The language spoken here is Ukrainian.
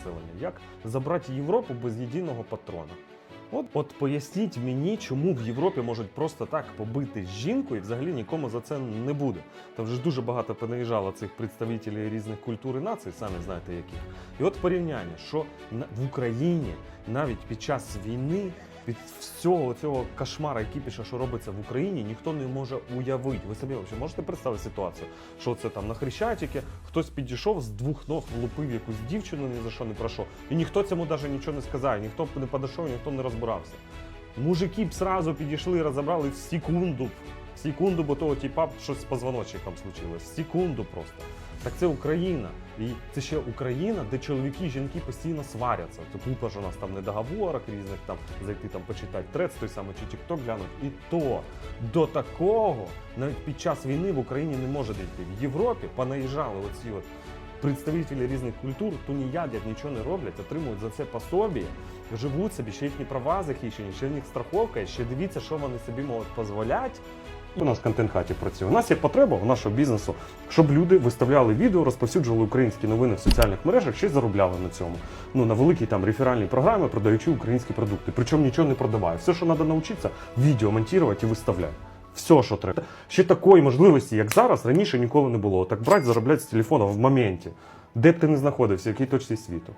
населення. Як забрати Європу без єдиного патрона? От, от поясніть мені, чому в Європі можуть просто так побити жінку і взагалі нікому за це не буде. Там вже дуже багато понаїжджало цих представників різних культур і націй, самі знаєте яких. І от порівняння, що в Україні навіть під час війни від всього цього кошмара, кіпіша, що робиться в Україні, ніхто не може уявити. Ви собі взагалі можете представити ситуацію, що це там на хрещатике хтось підійшов з двох ног, влупив якусь дівчину ні за що не пройшов. І ніхто цьому навіть нічого не сказав, ніхто не подійшов, ніхто не розбирався. Мужики б сразу підійшли, розібрали в секунду. Секунду, бо того типа б щось з позвоночником случилось. Секунду просто. Так це Україна. І це ще Україна, де чоловіки і жінки постійно сваряться. Це купа ж у нас там недоговорок різних, там зайти там почитати трец той самий чи тікток глянути. І то до такого навіть під час війни в Україні не може дійти. В Європі понаїжджали оці от представителі різних культур, тунеядять, нічого не роблять, отримують за це пособі, живуть собі, ще їхні права захищені, ще в них страховка, ще дивіться, що вони собі можуть дозволяти. У нас контент хаті працює. У нас є потреба у нашого бізнесу, щоб люди виставляли відео, розповсюджували українські новини в соціальних мережах, ще й заробляли на цьому. Ну на великій там реферальній програмі, продаючи українські продукти. Причому нічого не продаває. Все, що треба навчитися, відео монтувати і виставляти. Все, що треба. Ще такої можливості, як зараз, раніше ніколи не було. Так брати, заробляти з телефона в моменті, де б ти не знаходився, в якій точці світу.